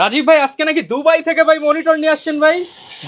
রাজীব ভাই আজকে নাকি দুবাই থেকে ভাই মনিটর নিয়ে আসছেন ভাই?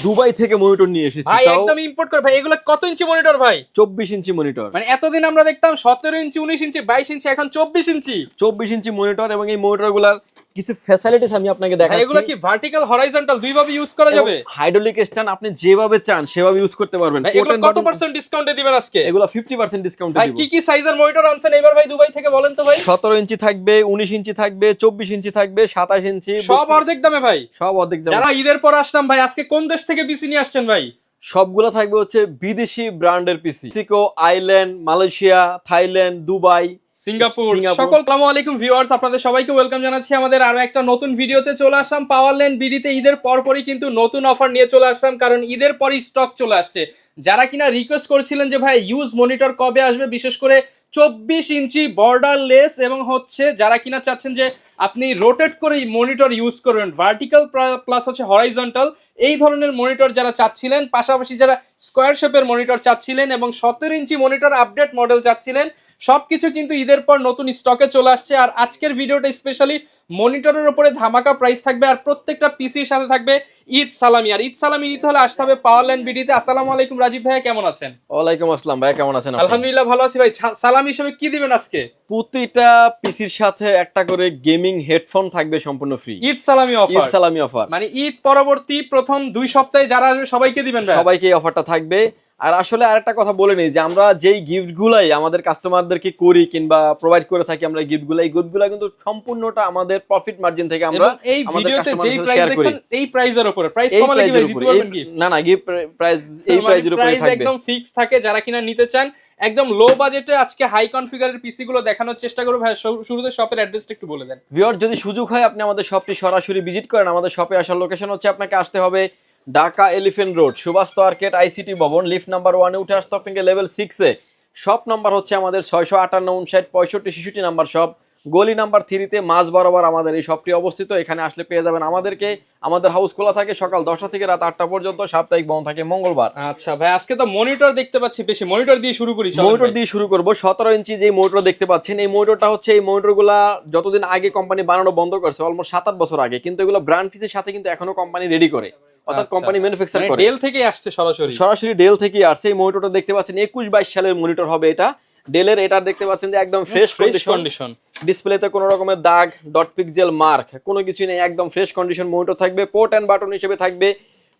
দুবাই থেকে মনিটর নিয়ে এসেছি ভাই একদম ইম্পোর্ট করে। ভাই এগুলো কত ইঞ্চি মনিটর ভাই? চব্বিশ ইঞ্চি মনিটর মানে এতদিন আমরা দেখতাম সতেরো ইঞ্চি উনিশ ইঞ্চি বাইশ ইঞ্চি এখন চব্বিশ ইঞ্চি। চব্বিশ ইঞ্চি মনিটর এবং এই মনিটরগুলার কিছু ফ্যাসিলিটিস আমি আপনাকে দেখাচ্ছি। এগুলো কি ভার্টিক্যাল হরাইজন্টাল দুইভাবে ইউজ করা যাবে? হাইড্রোলিক স্ট্যান্ড আপনি যেভাবে চান সেভাবে ইউজ করতে পারবেন। এগুলো কত পার্সেন্ট ডিসকাউন্টে দিবেন আজকে? এগুলো ফিফটি পার্সেন্ট ডিসকাউন্ট ভাই কি কি সাইজের মনিটর আনছেন এবার ভাই দুবাই থেকে বলেন তো ভাই? সতেরো ইঞ্চি থাকবে উনিশ ইঞ্চি থাকবে চব্বিশ ইঞ্চি থাকবে সাতাশ ইঞ্চি সব অর্ধেক দামে ভাই। সব অর্ধেক দাম। যারা ঈদের পর আসতাম ভাই আজকে কোন দেশ থেকে বিসি নিয়ে আসছেন ভাই? সবগুলো থাকবে হচ্ছে বিদেশি ব্র্যান্ডের PC Mexico island Malaysia Thailand Dubai Singapore. সকল সালামু আলাইকুম ভিউয়ার্স। আপনাদের সবাইকে ওয়েলকাম জানাচ্ছি। আমাদের আরও একটা নতুন ভিডিওতে চলে আসলাম। পাওয়ার ল্যান্ড বিডিতে ঈদের পরপরই কিন্তু নতুন অফার নিয়ে চলে আসলাম কারণ ঈদের পরই স্টক চলে আসছে। যারা কিনা রিকোয়েস্ট করেছিলেন যে ভাই ইউজ মনিটর কবে আসবে? বিশেষ করে চব্বিশ ইঞ্চি বর্ডার লেস এবং হচ্ছে যারা কিনা চাচ্ছেন যে আপনি রোটেট করে মনিটর ইউজ করবেন ভার্টিক্যাল প্লাস হচ্ছে হরাইজন্টাল এই ধরনের মনিটর যারা চাচ্ছিলেন, পাশাপাশি যারা স্কোয়ার শেপের মনিটর চাচ্ছিলেন এবং সতেরো ইঞ্চি মনিটর আপডেট মডেল চাচ্ছিলেন সব কিছু কিন্তু ঈদের পর নতুন স্টকে চলে আসছে। আর আজকের ভিডিওটা স্পেশালি মনিটরের উপরে ধামাকা প্রাইস থাকবে আর প্রত্যেকটা পিসির সাথে থাকবে ঈদ সালামি। আর ঈদ সালামি ঈদ হলে আসতে হবে পাওয়ার ল্যান্ড বিডিতে আসসালামু আলাইকুম রাজীব ভাইয়া কেমন আছেন? ওয়ালাইকুম আসসালাম ভাই কেমন আছেন আলহামদুলিল্লাহ ভালো আছি ভাই। সালাম হিসেবে কি দিবেন আজকে? প্রতিটা পিসির সাথে একটা করে গেমিং হেডফোন থাকবে সম্পূর্ণ ফ্রি ঈদ সালামি অফার ঈদ সালামি অফার মানে ঈদ পরবর্তী প্রথম দুই সপ্তাহে যারা আসবে সবাইকে দিবেন ভাই? সবাইকে এই অফারটা থাকবে। আর আসলে আরেকটা কথা বলে নিই যে আমরা যেই গিফট গুলাই আমাদের কাস্টমারদেরকে করি কিংবা প্রোভাইড করে থাকি আমরা গিফটগুলো এই গিফটগুলা কিন্তু সম্পূর্ণটা আমাদের প্রফিট মার্জিন থেকে আমরা এই ভিডিওতে যেই প্রাইস দেখছেন এই প্রাইজের উপরে। প্রাইস কমালে কি প্রাইজের দিতে পারবেন কি না না গিফট প্রাইস এই প্রাইজের উপরে থাকবে। একদম ফিক্স থাকে যারা কিনা নিতে চান। একদম লো বাজেটে আজকে হাই কনফিগারের পিসি গুলো দেখানোর চেষ্টা করব। ভাই শুরুতে শপের অ্যাড্রেসটা একটু বলে দেন। ভিওর যদি সুযোগ হয় আপনি আমাদের শপটি সরাসরি ভিজিট করেন। আমাদের শপে আসার লোকেশন হচ্ছে আপনাকে আসতে হবে Dhaka Elephant Road Subhash arcade ICT ভবন লিফট নাম্বার ওয়ানে উঠে আসতে আপনাকে লেভেল সিক্সে শপ নাম্বার হচ্ছে আমাদের ছয়শো আটান্ন উনষাট পঁয়ষট্টি শিশুটি নাম্বার শপ। গলি নাম্বার থ্রিতে মাঝ বরাবর আমাদের এই শপটি অবস্থিত। এখানে আসলে পেয়ে যাবেন আমাদেরকে। আমাদের হাউস খোলা থাকে সকাল দশটা থেকে রাত আটটা পর্যন্ত সাপ্তাহিক বন্ধ থাকে মঙ্গলবার। আচ্ছা ভাই আজকে তো মনিটর দেখতে পাচ্ছি বেশি। মনিটর দিয়ে শুরু করি মনিটর দিয়ে শুরু করব। সতেরো ইঞ্চি যে মোটর দেখতে পাচ্ছেন এই মোটরটা হচ্ছে এই মোটরগুলা যতদিন আগে কোম্পানি বানানো বন্ধ করছে অলমোস্ট সাত আট বছর আগে কিন্তু এগুলো ব্র্যান্ড পিসের সাথে কিন্তু এখনও কোম্পানি রেডি করে। অর্থাৎ আচ্ছা। কোম্পানি ম্যানুফ্যাকচার মানে করে। ডেল থেকে আসছে সরাসরি? সরাসরি ডেল থেকে আসছে। এই মনিটরটা দেখতে পাচ্ছেন একুশ বাইশ সালের মনিটর হবে এটা। ডেলের এটা দেখতে পাচ্ছেন যে একদম ফ্রেশ কন্ডিশন ডিসপ্লেতে কোনো রকমের দাগ ডট পিক্সেল মার্ক কোনো কিছু নেই একদম ফ্রেশ কন্ডিশন মনিটর থাকবে পোর্ট এন্ড বাটন হিসেবে থাকবে।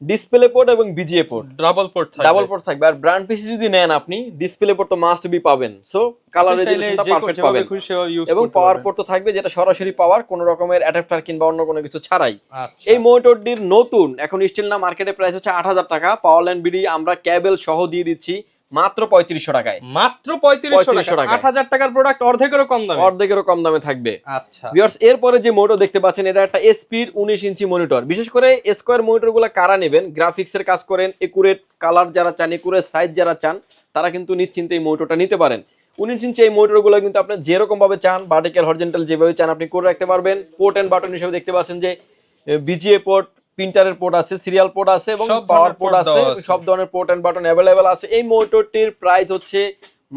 ডিসপ্লে পোর্ট এবং বিজিএ পোর্ট ডাবল পোর্ট থাকবে। ডাবল পোর্ট থাকবে। আর ব্র্যান্ড পিসি যদি নেন আপনি ডিসপ্লে পোর্ট তো মাস্ট বি পাবেন। সো কালার রেজুলেশনটা পারফেক্ট পাবেন। এবং পাওয়ার পোর্ট তো থাকবে যেটা সরাসরি পাওয়ার কোনো রকমের অ্যাডাপ্টার কিংবা অন্য কোনো কিছু ছাড়াই। আচ্ছা। এই মোটরটির নতুন এখন স্টিল না মার্কেটে প্রাইস হচ্ছে আট হাজার টাকা। পাওয়ার ল্যান্ড বিডি আমরা ক্যাবেল সহ দিয়ে দিচ্ছি। মাত্র পঁয়ত্রিশশো টাকায়। মাত্র পঁয়ত্রিশশো টাকা। আট হাজার টাকার প্রোডাক্ট অর্ধেকেরও কম দামে। অর্ধেকেরও কম দামে থাকবে। আচ্ছা। ভিউয়ার্স এরপরে যে মোটর দেখতে পাচ্ছেন এটা একটা এসপির উনিশ ইঞ্চি মনিটর বিশেষ করে স্কোয়ার মনিটরগুলো কারা নেবেন? গ্রাফিক্সের কাজ করেন একুরেট কালার যারা চান একুরেট সাইজ যারা চান তারা কিন্তু নিশ্চিন্তে এই মোটরটা নিতে পারেন। উনিশ ইঞ্চি এই মোটরগুলো কিন্তু আপনি যেরকম ভাবে চান ভার্টিক্যাল হরিজেন্টাল যেভাবে চান আপনি করে রাখতে পারবেন। পোর্ট এন্ড বাটন হিসেবে দেখতে পাচ্ছেন যে বিজিএ পোর্ট প্রিন্টারের পোর্ট আছে সিরিয়াল পোর্ট আছে এবং পাওয়ার পোর্ট আছে সব ধরনের পোর্ট এন্ড বাটন অ্যাভেলেবেল আছে। এই মোটরটির প্রাইস হচ্ছে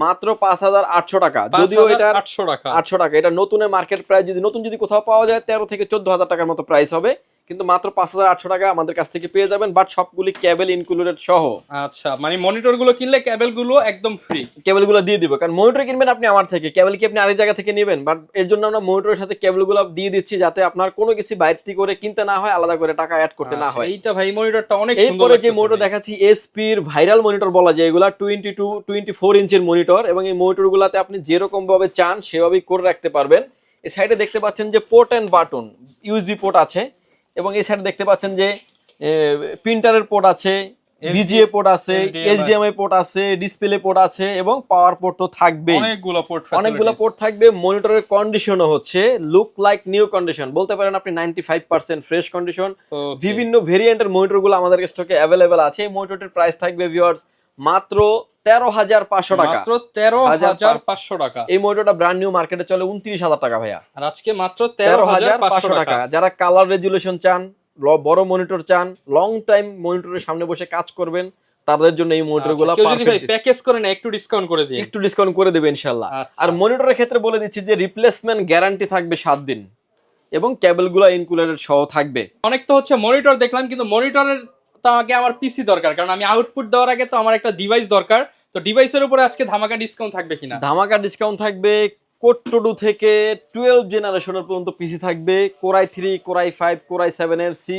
মাত্র পাঁচ হাজার আটশো টাকা। যদিও এটা আটশো টাকা। আটশো টাকা। এটা নতুনের মার্কেট প্রাইস যদি নতুন যদি কোথাও পাওয়া যায় তেরো থেকে চোদ্দ হাজার টাকার মতো প্রাইস হবে। কিন্তু মাত্র পাঁচ হাজার আটশো টাকা আমাদের কাছ থেকে পেয়ে যাবেন বাট সবগুলি কেবল ইনক্লুডেড সহ। আচ্ছা মানে মনিটরগুলো কিনলে ক্যাবেলগুলো একদম ফ্রি কেবলগুলো দিয়ে দিব কারণ মনিটর কিনবেন আপনি আমার থেকে কেবল কি আপনি আরেক জায়গা থেকে নেবেন? বাট এর জন্য আমরা মনিটরের সাথে ক্যাবেল কেবলগুলো দিয়ে দিচ্ছি যাতে আপনার কোনো কিছু বাইরে করে কিনতে না হয় আলাদা করে টাকা অ্যাড করতে না আচ্ছা, হয়। এইটা ভাই মনিটরটা অনেক সুন্দর এরপরে যে ভাই। দেখাচ্ছি এসপির ভাইরাল মনিটর বলা যায় এগুলা টোয়েন্টি টু টোয়েন্টি ফোর ইঞ্চের মনিটর এবং এই মনিটর গুলাতে আপনি যেরকম ভাবে চান সেভাবেই করে রাখতে পারবেন। এই সাইডে দেখতে পাচ্ছেন যে port and button USB port আছে। এবং এই সাইডে দেখতে পাচ্ছেন যে প্রিন্টারের পোর্ট আছে ডিজিএ পোর্ট আছে এইচডিএমআই পোর্ট আছে ডিসপ্লে পোর্ট আছে এবং পাওয়ার পোর্ট তো থাকবে অনেকগুলো পোর্ট অনেকগুলো পোর্ট থাকবে মনিটরের কন্ডিশনও হচ্ছে লুক লাইক নিউ কন্ডিশন বলতে পারেন আপনি ninety five percent fresh condition বিভিন্ন ভেরিয়েন্টের মনিটরগুলো আমাদের স্টকে অ্যাভেলেবেল আছে। এই মনিটরটির প্রাইস থাকবে ভিউয়ার্স মাত্র তেরো হাজার পাঁচশো টাকা। মাত্র তেরো হাজার পাঁচশো টাকা। এই মনিটরটা ব্র্যান্ড নিউ মার্কেটে চলে উনত্রিশ হাজার টাকা ভাইয়া। আর আজকে মাত্র তেরো হাজার পাঁচশো টাকা। যারা কালার রেজুলেশন চান বড় মনিটর চান লং টাইম মনিটরের সামনে বসে কাজ করবেন তাদের জন্য এই মনিটরগুলো আচ্ছা, যদি ভাই প্যাকেজ করে না একটু ডিসকাউন্ট করে দিন একটু ডিসকাউন্ট করে দেবে ইনশাল্লাহ আচ্ছা। আর মনিটরের ক্ষেত্রে বলে দিচ্ছি যে রিপ্লেসমেন্ট গ্যারান্টি থাকবে সাত দিন। এবং কেবলগুলো ইনকুলেটেড সহ থাকবে। অনেক তো হচ্ছে মনিটর দেখলাম কিন্তু মনিটরের তো আমাকে আমার পিসি দরকার কারণ আমি আউটপুট দেওয়ার আগে তো আমার একটা ডিভাইস দরকার। তো ডিভাইসের উপরে আজকে ধামাকা ডিসকাউন্ট থাকবে কিনা? ধামাকা ডিসকাউন্ট থাকবে কোট্টু থেকে টুয়েলভ জেনারেশনের পর্যন্ত পিসি থাকবে core i three core i five core i সেভেনের C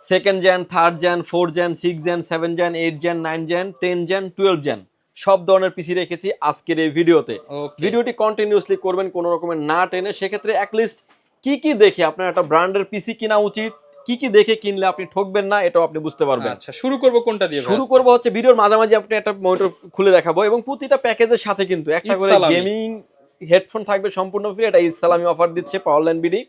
second gen third gen four gen six gen seven gen eight gen nine gen ten gen twelve gen সব ধরনের পিসি রেখেছি আজকের এই ভিডিওতে। ভিডিওটি কন্টিনিউসলি করবেন কোনো রকমের না টেনে সেক্ষেত্রে অ্যাটলিস্ট কি কি দেখে আপনার একটা ব্র্যান্ডের পিসি কিনা উচিত কি কি দেখে কিনলে আপনি ঠকবেন না এটাও আপনি বুঝতে পারবেন। আচ্ছা শুরু করব কোনটা দিয়ে শুরু করব হচ্ছে ভিডিওর মাঝামাঝি আপনি একটা মনিটর খুলে দেখাবো এবং প্রতিটা প্যাকেজের সাথে কিন্তু একটা করে গেমিং হেডফোন থাকবে সম্পূর্ণ ফ্রি এটা ইসলামি অফার দিচ্ছে পাওয়ার লাইন বিডি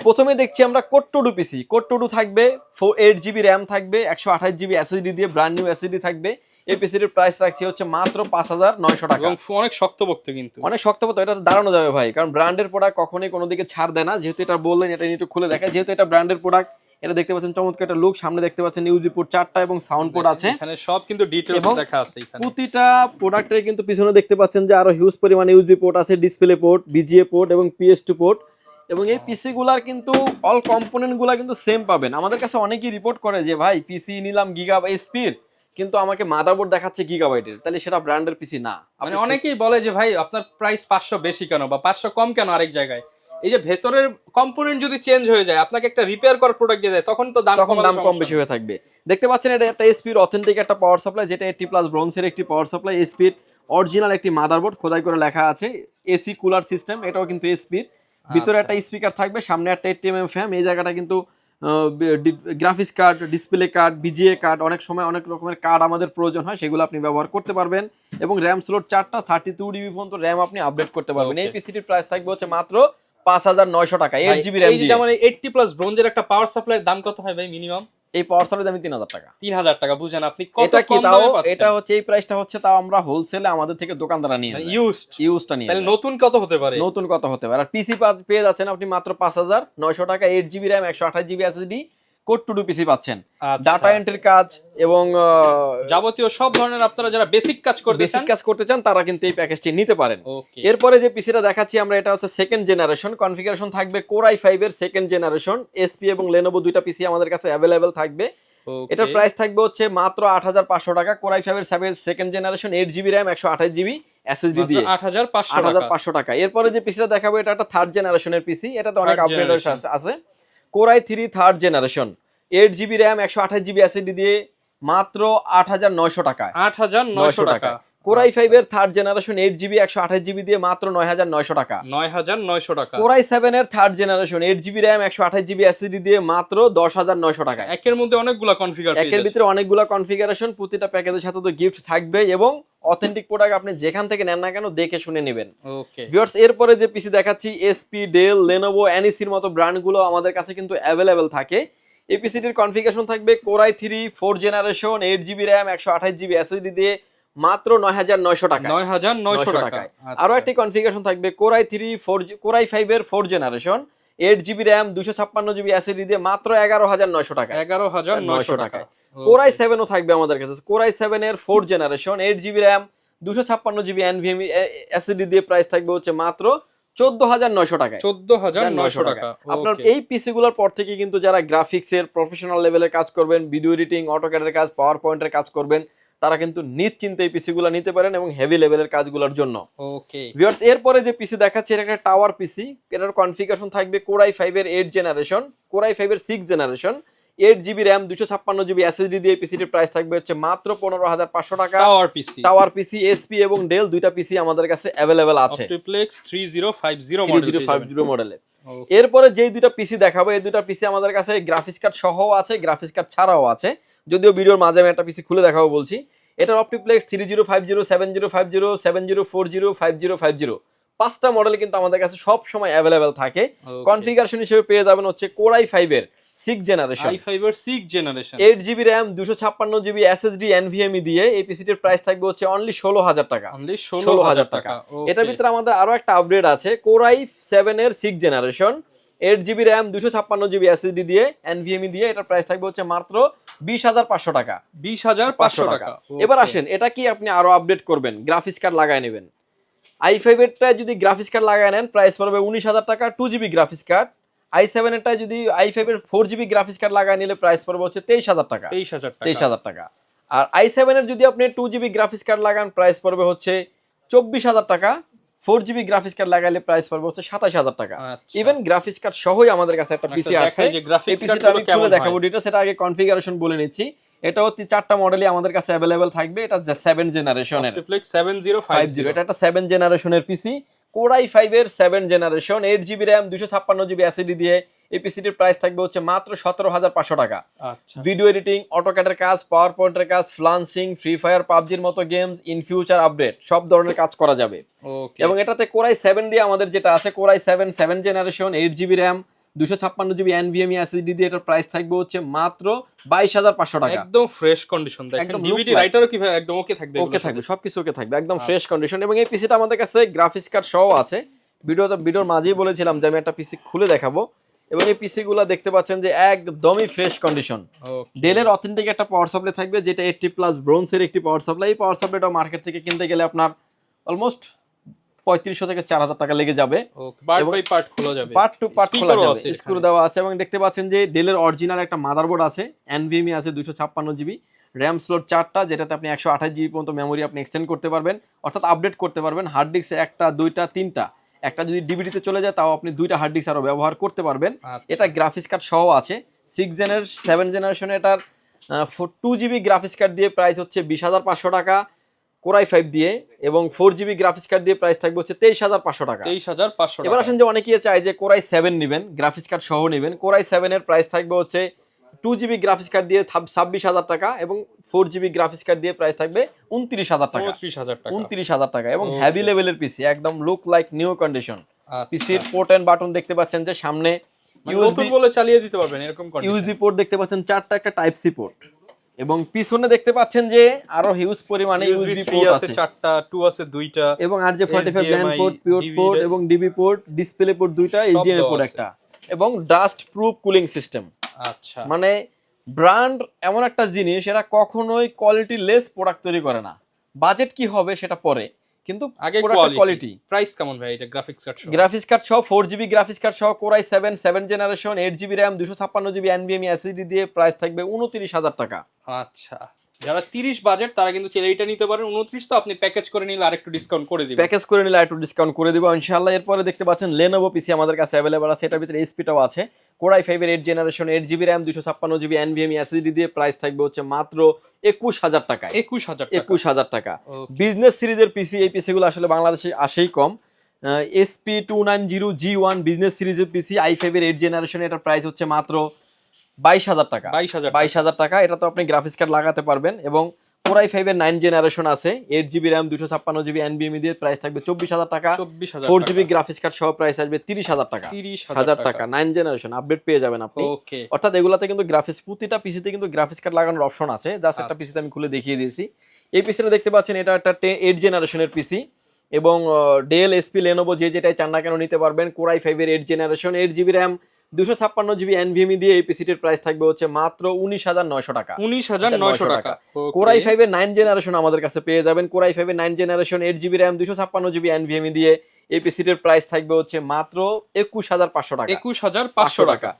প্রথমে দেখছি আমরা কোট্টুডু পিসি কোট্টুডু থাকবে ফোর এইট জিবি র্যাম থাকবে একশো আঠাশ জিবি এসএসডি দিয়ে ব্র্যান্ড নিউ এসএসডি থাকবে। এই পিসির প্রাইস রাখছি হচ্ছে মাত্র পাঁচ হাজার নয়শো টাকা। এবং অনেক শক্তপোক্ত কিন্তু। অনেক শক্তপোক্ত এটা তো দাঁড়ানো যাবে ভাই। কারণ ব্র্যান্ডের প্রোডাক্ট কখনোই কোনো দিকে ছাড় দেয় না। যেহেতু এটা বললেন এটা একটু খুলে দেখা যেহেতু এটা ব্র্যান্ডের প্রোডাক্ট এটা দেখতে পাচ্ছেন চমৎকার একটা লুক সামনে দেখতে পাচ্ছেন নিউজ রিপোর্ট চারটা এবং সাউন্ড পোর্ট আছে। এখানে সব কিন্তু ডিটেইলস লেখা আছে এখানে। প্রতিটা প্রোডাক্টের কিন্তু পিছনে দেখতে পাচ্ছেন যে আরও হিউজ পরিমাণে ইউজবি পোর্ট আছে। ডিসপ্লে পোর্ট বিজিএ পোর্ট এবং পিএস টু পোর্ট এবং এই পিসি গুলার কিন্তু অল কম্পোনেন্টগুলা কিন্তু সেম পাবেন। আমাদের কাছে অনেকেই রিপোর্ট করে যে ভাই পিসি নিলাম গিগা বা স্পিড কিন্তু আমাকে মাদারবোর্ড দেখাচ্ছে গিগাবাইটের। তাহলে সেটা ব্র্যান্ডের পিসি না। মানে অনেকেই বলে যে ভাই আপনার প্রাইস পাঁচশো বেশি কেন বা পাঁচশো কম কেন আরেক জায়গায়? এই যে ভেতরের কম্পোনেন্ট যদি চেঞ্জ হয়ে যায় আপনাকে একটা রিপেয়ার করার প্রোডাক্ট দিয়ে দেয় তখন তো দাম তখন দাম কম বেশি হয়ে থাকবে। দেখতে পাচ্ছেন এটা একটা এসপির অথেন্টিক একটা পাওয়ার সাপ্লাই যেটা এইটি প্লাস ব্রোঞ্জের একটি পাওয়ার সাপ্লাই এসপির অরিজিনাল একটি মাদারবোর্ড খোদাই করে লেখা আছে। এসি কুলার সিস্টেম এটাও কিন্তু এসপির ভিতরে আচ্ছা। একটা স্পিকার থাকবে সামনে একটা এইট এম ফ্যাম এই জায়গাটা কিন্তু graphics card display card VGA card অনেক সময় অনেক রকমের কার্ড আমাদের প্রয়োজন হয় সেগুলো আপনি ব্যবহার করতে পারবেন। এবং র্যাম স্লোট চারটা থার্টি টু ডিবি পর্যন্ত র্যাম আপনি আপডেট করতে পারবেন। এই. পিসিটির প্রাইস থাকবে হচ্ছে মাত্র পাঁচ হাজার নয়শো টাকা এইট জিবি র্যাম এই যেমন এইটটি প্লাস ব্রোঞ্জের একটা পাওয়ার সাপ্লাইয়ের দাম কত হয় ভাই মিনিমাম এই পাওয়ার দামি তিন হাজার টাকা। তিন হাজার টাকা বুঝেন আপনি কত এটা কি তাও? এটা হচ্ছে এই প্রাইসটা হচ্ছে তাও আমরা হোলসেলে আমাদের থেকে দোকানদার নিয়ে। ইউজড ইউজটা নিয়ে তাহলে নতুন কত হতে পারে? নতুন কত হতে পারে? আর পিসি পেয়ে যাচ্ছেন আপনি মাত্র পাঁচ হাজার নয়শো টাকা এইট জিবি র্যাম একশো আঠাশ GB SSD core two duo PC পাচ্ছেন। আচ্ছা। ডাটা এন্ট্রির কাজ এবং যাবতীয় সব ধরনের আপনারা যারা বেসিক কাজ করতে বেসিক কাজ করতে চান তারা কিন্তু এই প্যাকেজটি নিতে পারেন। এরপরে যে পিসিটা দেখাচ্ছি আমরা এটা হচ্ছে সেকেন্ড জেনারেশন কনফিগারেশন থাকবে কোরাই ফাইভ এর সেকেন্ড জেনারেশন এসপি এবং লেনোভো দুইটা পিসি আমাদের কাছে অ্যাভেলেবেল থাকবে। এটার প্রাইস থাকবে হচ্ছে মাত্র আট হাজার পাঁচশো টাকা। কোরাই ফাইভ এর second generation eight GB RAM একশো আঠাশ জিবি এসএসডি দিয়ে। আট হাজার পাঁচশো টাকা। এরপরে যে পিসিটা দেখাবো এটা একটা থার্ড জেনারেশনের পিসি এটা তো অনেক আপডেট আছে। Core i three third generation eight GB RAM একশো আঠাশ জিবি অ্যাসিডি দিয়ে মাত্র আট হাজার নয়শো টাকা আট হাজার নয়শো টাকা। কোরাই ফাইভ এর থার্ড জেনারেশন এইট জিবি একশো আঠাশ জিবি দিয়ে মাত্র নয় হাজার নয়শো টাকা। নয় হাজার নয়শো টাকা। কোরাই সেভেন এর third generation eight GB RAM একশো আঠাশ জিবি এসএসডি দিয়ে মাত্র দশ হাজার নয়শো টাকা। একের মধ্যে অনেকগুলো কনফিগার একের ভিতরে অনেকগুলো কনফিগারেশন প্রতিটা প্যাকেজের সাথে তো গিফট থাকবে এবং অথেন্টিক প্রোডাক্ট আপনি যেখান থেকে নেন না কেন দেখে শুনে নেবেন। ওকে ভিউয়ার্স এরপরে যে পিসি দেখাচ্ছি এসপি ডেল লেনোভো অ্যানিসির মতো ব্র্যান্ডগুলো আমাদের কাছে কিন্তু অ্যাভেলেবেল থাকে। এই পিসিটির কনফিগারেশন থাকবে core i three four generation eight GB RAM একশো আঠাশ জিবি এসএসডি দিয়ে মাত্র নয় হাজার নয়শো টাকা নয় হাজার নয়শো টাকায়। আচ্ছা। আরও একটি কনফিগারেশন থাকবে core i three four core i five এর four generation eight GB RAM দুশো ছাপ্পান্ন জিবি এসএসডি দিয়ে মাত্র এগারো হাজার নয়শো টাকা এগারো হাজার নয়শো 900 টাকা কোরাই সেভেনও থাকবে আমাদের কাছে। কোরাই সেভেন এর four generation eight GB RAM দুশো ছাপ্পান্ন জিবি এসএসডি দিয়ে প্রাইস থাকবে হচ্ছে মাত্র চোদ্দ হাজার নয়শো টাকায়। চোদ্দ হাজার নয়শো টাকা। আপনার এই পিসি গুলোর পর থেকে কিন্তু যারা গ্রাফিক্স এর প্রফেশনাল লেভেলের কাজ করবেন ভিডিও এডিটিং অটোক্যাডের কাজ পাওয়ার পয়েন্টের কাজ করবেন তারা কিন্তু নিশ্চিন্তে এই পিসি গুলো নিতে পারেন এবং হেভি লেভেলের কাজগুলোর জন্য। ওকে ভিউয়ার্স এরপরে যে পিসি দেখাচ্ছি এটা একটা টাওয়ার পিসি এটার কনফিগারেশন থাকবে কোরাই ফাইভ এর eight generation core i five এর six generation eight GB RAM দুশো ছাপ্পান্ন জিবি এসএসডি দিয়ে পিসিটির প্রাইস থাকবে হচ্ছে মাত্র পনেরো হাজার পাঁচশো টাকা। Tower PC tower PC HP এবং ডেল দুইটা পিসি আমাদের কাছে অ্যাভেলেবেল আছে। OptiPlex three zero five zero zero five zero মডেলে এরপরে যেই দুইটা পিসি দেখাবো এই দুইটা পিসি আমাদের কাছে গ্রাফিক্স কার্ড সহ আছে গ্রাফিক্স কার্ড ছাড়াও আছে। যদিও ভিডিওর মাঝে আমি একটা পিসি খুলে দেখাবো বলছি। এটার OptiPlex three zero five zero seven zero five zero seven zero four zero five zero five zero পাঁচটা মডেল কিন্তু আমাদের কাছে সব সময় অ্যাভেলেবেল থাকে কনফিগারেশন হিসেবে পেয়ে যাবেন হচ্ছে কোরাই ফাইভ এর। সিক্স জেনারেশন আই ফাইভ এর six generation eight GB RAM দুশো ছাপ্পান্ন জিবি এসএসডি এনভিএমই E দিয়ে এই পিসিটির প্রাইস থাকবে হচ্ছে অনলি ষোলো হাজার টাকা। অনলি ষোলো হাজার টাকা। এটার ভিতরে আমাদের আরও একটা আপডেট আছে কোরাই সেভেন এর six generation eight GB RAM দুশো ছাপ্পান্ন জিবি এসএসডি দিয়ে এনভিএমই দিয়ে এটার প্রাইস থাকবে হচ্ছে মাত্র বিশ হাজার পাঁচশো টাকা। বিশ হাজার পাঁচশো টাকা। এবার আসেন এটা কি আপনি আরও আপডেট করবেন? গ্রাফিক্স কার্ড লাগায় নেবেন। আই ফাইভ এরটা যদি গ্রাফিক্স কার্ড লাগায় নেন প্রাইস পড়বে উনিশ হাজার টাকা two GB graphics card I seven এরটা যদি আই ফাইভ এর ফোর জিবি গ্রাফিক্স কার্ড লাগায় নিলে প্রাইস পড়বে হচ্ছে তেইশ হাজার টাকা। তেইশ হাজার তেইশ হাজার টাকা। আর আই সেভেন এর যদি আপনি টু জিবি গ্রাফিক্স কার্ড লাগান প্রাইস পড়বে হচ্ছে চব্বিশ হাজার টাকা। ফোর জিবি গ্রাফিক্স কার্ড লাগাইলে প্রাইস পড়বে হচ্ছে সাতাশ হাজার টাকা। আচ্ছা। ইভেন গ্রাফিক্স কার্ড সহই আমাদের কাছে একটা পিসি আছে। আসছে এই পিসিটা আমি দেখাবো। ডিটেলস এটা আগে কনফিগারেশন বলে নিচ্ছি। এটাও তি- চারটা মডেলই আমাদের কাছে অ্যাভেলেবেল থাকবে। এটা সেভেন জেনারেশনের Multiplex 7050 ফাইভ জিরো এটা একটা সেভেন জেনারেশনের পিসি কোরাই ফাইভ এর seven generation eight GB RAM দুশো ছাপ্পান্ন জিবি অ্যাসিডি দিয়ে এই পিসিটির প্রাইস থাকবে হচ্ছে মাত্র সতেরো হাজার পাঁচশো টাকা। আচ্ছা। ভিডিও এডিটিং অটোক্যাটের কাজ পাওয়ার পয়েন্টের কাজ ফ্লান্সিং ফ্রি ফায়ার পাবজির মতো গেমস ইন ফিউচার আপডেট সব ধরনের কাজ করা যাবে। ওকে এবং এটাতে কোরাই সেভেন দিয়ে আমাদের যেটা আছে core i seven seven generation eight GB RAM দুশো ছাপ্পান্ন জিবি এনভিএমই এসএসডি দিয়ে এটার প্রাইস থাকবে হচ্ছে মাত্র বাইশ হাজার পাঁচশো টাকা। একদম ফ্রেশ কন্ডিশন একদম ডিভিডি রাইটারও কি একদম ওকে থাকবে ওকে থাকবে সবকিছু ওকে থাকবে একদম। ফ্রেশ কন্ডিশন এবং এই পিসিটা আমাদের কাছে গ্রাফিক্স কার্ড সহ আছে। ভিডিওতে ভিডিওর মাঝেই বলেছিলাম যে আমি একটা পিসি খুলে দেখাবো। এবং এই পিসি গুলো দেখতে পাচ্ছেন যে একদমই ফ্রেশ কন্ডিশন ডেলের অথেন্টিক একটা পাওয়ার সাপ্লাই থাকবে যেটা এইটটি প্লাস ব্রোন্সের একটি পাওয়ার সাপ্লাই এই পাওয়ার সাপ্লাইটা মার্কেট থেকে কিনতে গেলে আপনার অলমোস্ট পঁয়ত্রিশশো থেকে চার হাজার টাকা লেগে যাবে। খোলা পার্ট টু পার্ট খোলা যাবে স্ক্রু দেওয়া আছে এবং দেখতে পাচ্ছেন যে ডেলের অরিজিনাল একটা মাদারবোর্ড আছে এনভিএমই আছে দুশো ছাপ্পান্ন জিবি। র্যাম স্লোট চারটা যেটাতে আপনি একশো আঠাশ জিবি পর্যন্ত মেমোরি আপনি এক্সটেন্ড করতে পারবেন অর্থাৎ আপডেট করতে পারবেন। হার্ড ডিস্কে একটা দুইটা তিনটা। একটা যদি ডিভিডিতে চলে যায় তাও আপনি দুইটা হার্ড ডিস্ক আরও ব্যবহার করতে পারবেন। আচ্ছা। এটা গ্রাফিক্স কার্ড সহ আছে। সিক্স জেনের সেভেন জেনারেশনে এটার টু জিবি গ্রাফিক্স কার্ড দিয়ে প্রাইস হচ্ছে বিশ হাজার পাঁচশো টাকা। কোরাই ফাইভ দিয়ে এবং ফোর জিবি গ্রাফিক্স কার্ড দিয়ে প্রাইস থাকবে হচ্ছে তেইশ হাজার পাঁচশো টাকা। তেইশ হাজার পাঁচশো এবার আসেন যে অনেকেই চায় যে কোরাই সেভেন নেবেন গ্রাফিক্স কার্ড সহ নেবেন। কোরাই সেভেনের প্রাইস থাকবে হচ্ছে টু জিবি গ্রাফিক্স কার্ড দিয়ে ছাব্বিশ হাজার টাকা এবং ফোর জিবি গ্রাফিক্স কার্ড দিয়ে প্রাইস থাকবে উনত্রিশ হাজার টাকা। পঁয়ত্রিশ হাজার টাকা। উনত্রিশ হাজার টাকা এবং. হেভি লেভেলের পিসি একদম লুক লাইক নিউ কন্ডিশন। পিসির পোর্ট এন্ড বাটন দেখতে পাচ্ছেন যে সামনে মানে নতুন বলে চালিয়ে দিতে পারবেন এরকম ইউএসবি পোর্ট দেখতে পাচ্ছেন চারটা একটা টাইপ সি পোর্ট এবং পিছনে দেখতে পাচ্ছেন যে আরও হিউজ পরিমাণে ইউএসবি পোর্ট আছে চারটা টু আছে দুইটা। এবং আর যে 45 ল্যান্ড পোর্ট পিওর পোর্ট এবং ডিবি পোর্ট ডিসপ্লে পোর্ট দুইটা এইচডিএমআই পোর্ট একটা। এবং ডাস্ট প্রুফ কুলিং সিস্টেম আচ্ছা। মানে ব্র্যান্ড এমন একটা জিনিস এটা কখনোই কোয়ালিটি লেস প্রোডাক্ট তৈরি করে না। বাজেট কি হবে সেটা পরে। কিন্তু আগে কোয়ালিটি প্রাইস কেমন ভাই? এটা গ্রাফিক্স কার্ড গ্রাফিক্স কার্ড সহ ফোর জিবি গ্রাফিক্স কার্ড সহ Core seven seven generation eight GB RAM দুশো ছাপ্পান্ন জিবি এনবিএমই এসএসডি দিয়ে প্রাইস থাকবে উনত্রিশ হাজার টাকা। আচ্ছা। যারা 30 বাজেট তারা কিন্তু চাইলে এইটা নিতে পারেন। 29 তো আপনি প্যাকেজ করে নিলে আরেকটু ডিসকাউন্ট করে দিবেন। প্যাকেজ করে নিলে একটু ডিসকাউন্ট করে দিব। ইনশাআল্লাহ এরপরে দেখতে পাচ্ছেন লেনোভো পিসি আমাদের কাছে অ্যাভেলেবল আছে। এটার ভিতরে এসপিটাও আছে। কোরাই ফাইভের eight generation eight GB RAM দুশো ছাপ্পান্ন জিবি এনভিএমই এসএসডি দিয়ে প্রাইস থাকবে হচ্ছে মাত্র একুশ হাজার টাকায়। 21000 টাকা। একুশ হাজার টাকা। বিজনেস সিরিজের পিসি এই পিসিগুলো আসলে বাংলাদেশে আসেই কম। HP two nine zero G one business সিরিজের পিসি আই ফাইভের এইট জেনারেশন এটার প্রাইস হচ্ছে মাত্র বাইশ হাজার টাকা। 22000 বাইশ হাজার টাকা এটা তো আপনি গ্রাফিক্স কার্ড লাগাতে পারবেন এবং কোরাই ফাইভের নাইন জেনারেশন আছে এইট জিবি র্যাম দুশো ছাপ্পান্ন জিবি এনবিএমি দিয়ে প্রাইস থাকবে চব্বিশ হাজার টাকা। 24000 ফোর জিবি গ্রাফিক্স কার্ড সহ প্রাইস আসবে তিরিশ হাজার টাকা। 30000 হাজার টাকা। নাইন জেনারেশন আপডেট পেয়ে যাবেন আপনি। ওকে অর্থাৎ এগুলাতে কিন্তু গ্রাফিক্স প্রতিটা পিসিতে কিন্তু গ্রাফিক্স কার্ড লাগানোর অপশন আছে। জাস্ট একটা আচ্ছা। পিসিতে আমি খুলে দেখিয়ে দিয়েছি। এই পিসিটা দেখতে পাচ্ছেন এটা একটা এইট জেনারেশনের পিসি এবং ডেল এসপি লেনোভো যে যেটাই চান না কেন নিতে পারবেন কোরাই ফাইভের eight generation eight GB RAM দুশো ছাপ্পান্ন জিবি এনভিএমি দিয়ে এই পিসিটির প্রাইস থাকবে হচ্ছে মাত্র উনিশ হাজার নয়শো টাকা। 19900 টাকা। কোরাই ফাইভের নাইন জেনারেশন আমাদের কাছে পেয়ে যাবেন। কোরাই ফাইভের nine generation eight GB RAM দুশো ছাপ্পান্ন জিবি এনভিএমি দিয়ে এই পিসিটির প্রাইস থাকবে হচ্ছে মাত্র একুশ হাজার পাঁচশো টাকা। 21500 টাকা।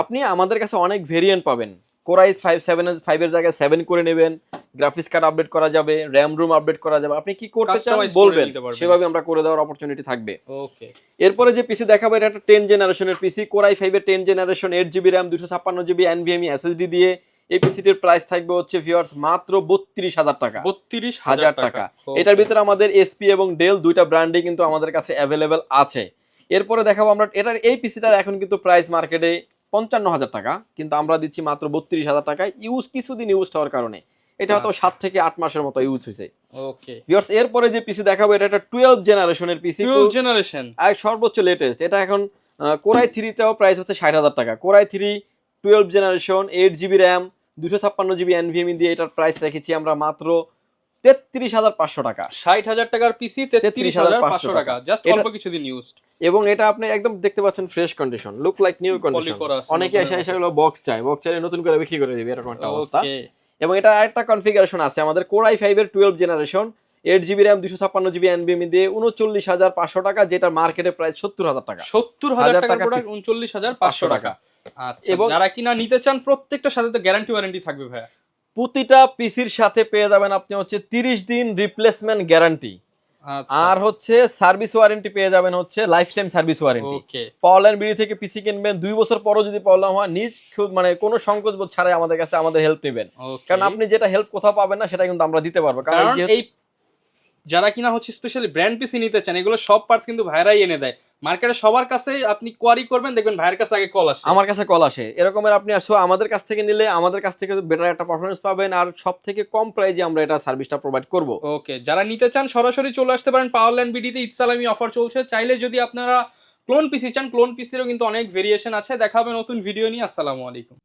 আপনি আমাদের কাছে অনেক ভেরিয়েন্ট পাবেন। কোরাই ফাইভ সেভেন ফাইভের জায়গায় সেভেন করে নেবেন। গ্রাফিক্স কার্ড আপডেট করা যাবে র্যাম রুম আপডেট করা যাবে। আপনি কি করতে চান বলবেন সেভাবে আমরা করে দেওয়ার অপরচুনিটি থাকবে। ওকে এরপরে যে পিসি দেখাবো এটা একটা টেন জেনারেশনের পিসি কোরাই ফাইভের ten generation eight GB RAM দুশো ছাপ্পান্ন জিবি এনভিএমই এসএসডি দিয়ে। এই পিসিটির প্রাইস থাকবে হচ্ছে ভিউয়ার্স মাত্র বত্রিশ হাজার টাকা। বত্রিশ হাজার টাকা। এটার ভিতরে আমাদের এসপি এবং ডেল দুইটা ব্র্যান্ডে কিন্তু আমাদের কাছে অ্যাভেলেবেল আছে। এরপরে দেখাবো আমরা এটার এই পিসিটার এখন কিন্তু প্রাইস মার্কেটে পঞ্চান্ন হাজার টাকা কিন্তু আমরা দিচ্ছি মাত্র বত্রিশ হাজার টাকা। ইউজ কিছুদিন ইউজ হওয়ার কারণে। এটা হয়তো সাত থেকে আট মাসের মতো ইউজ হয়েছে। ওকে ভিউয়ার্স এরপরে যে পিসি দেখাবো এটা একটা টুয়েলভ জেনারেশনের পিসি 12 জেনারেশন আর সর্বোচ্চ লেটেস্ট এটা এখন কোরাই থ্রিতেও প্রাইস হচ্ছে ষাট হাজার টাকা core i three twelve generation eight GB RAM দুশো ছাপ্পান্ন জিবি এনভিএমি দিয়ে এটার প্রাইস রেখেছি আমরা মাত্র তেত্রিশ হাজার পাঁচশো টাকা। 60000 টাকার পিসি 33500 টাকা। জাস্ট অল্প কিছুদিন ইউজড এবং এটা আপনি একদম দেখতে পাচ্ছেন fresh condition look like new condition অনেকে এসে এসে হলো বক্স চায় বক্স চাইলে নতুন করে বিক্রি করে দিবে এরকম একটা অবস্থা। এবং এটা আরেকটা কনফিগারেশন আছে আমাদের কোরাই ফাইভ এর twelve generation eight GB RAM দুশো ছাপ্পান্ন জিবি এনবিএমি দিয়ে উনচল্লিশ হাজার পাঁচশো টাকা যেটা মার্কেটে প্রায় সত্তর হাজার টাকা। সত্তর হাজার হাজার টাকা উনচল্লিশ হাজার পাঁচশো টাকা। আচ্ছা এবং- যারা কিনা নিতে চান প্রত্যেকটার সাথে তো গ্যারান্টি ওয়ারেন্টি থাকবে ভাইয়া। প্রতিটা পিসির সাথে পেয়ে যাবেন আপনি হচ্ছে তিরিশ দিন রিপ্লেসমেন্ট গ্যারান্টি আচ্ছা। আর হচ্ছে সার্ভিস ওয়ারেন্টি পেয়ে যাবেন হচ্ছে lifetime service warranty Power BD থেকে পিসি কিনবেন দুই বছর পরও যদি প্রবলেম হয় নিজ খুব মানে কোনো সংকোচ বোধ ছাড়াই আমাদের কাছে আমাদের হেল্প নেবেন। কারণ আপনি যেটা হেল্প কোথাও পাবেন না সেটা কিন্তু আমরা দিতে পারব। কারণ কারণ এই যারা কিনা হচ্ছে স্পেশালি ব্র্যান্ড পিসি নিতে চান এগুলো সব পার্টস কিন্তু ভাইরাই এনে দেয়। মার্কেটে সবার কাছে আপনি কোয়ারি করবেন দেখবেন ভাইয়ের কাছে আগে কল আসে। আমার কাছে কল আসে। এরকমের আপনি আসো আমাদের কাছ থেকে নিলে আমাদের কাছ থেকে বেটার একটা পারফরমেন্স পাবেন আর সব থেকে কম প্রাইজে আমরা এটা সার্ভিসটা প্রোভাইড করব। ওকে যারা নিতে চান সরাসরি চলে আসতে পারেন পাওয়ারল্যান্ড বিডিতে ইতসালামি অফার চলছে। চাইলে যদি আপনারা ক্লোন পিসি চান ক্লোন পিসিরও কিন্তু অনেক ভেরিয়েশন আছে। দেখা হবে নতুন ভিডিও নিয়ে। আসসালামু আলাইকুম।